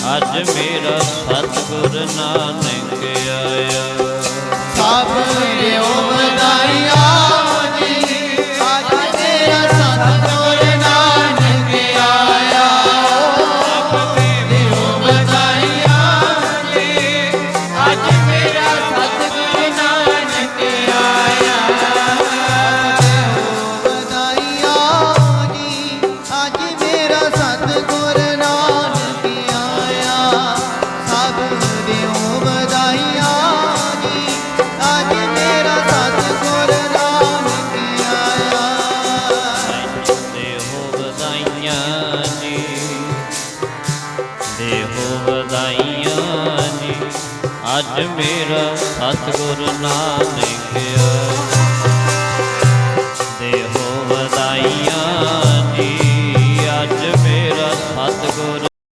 ਅੱਜ ਮੇਰਾ ਸਤਿਗੁਰ ਨਾਨਕ ਆਇਆ। ਸਭ ਦਿਓ ਵਧਾਈਆਂ ਜੀ ਅੱਜ ਮੇਰਾ ਸਤਿਗੁਰ ਵਧਾਈਆਂ ਜੀ। ਦੇਹੋ ਵਧਾਈਆਂ ਜੀ। ਅੱਜ ਮੇਰਾ ਸਤਗੁਰ ਨਾਨਕ ਦੇਹੋ ਵਧਾਈਆਂ ਜੀ। ਅੱਜ ਮੇਰਾ ਸਤਗੁਰ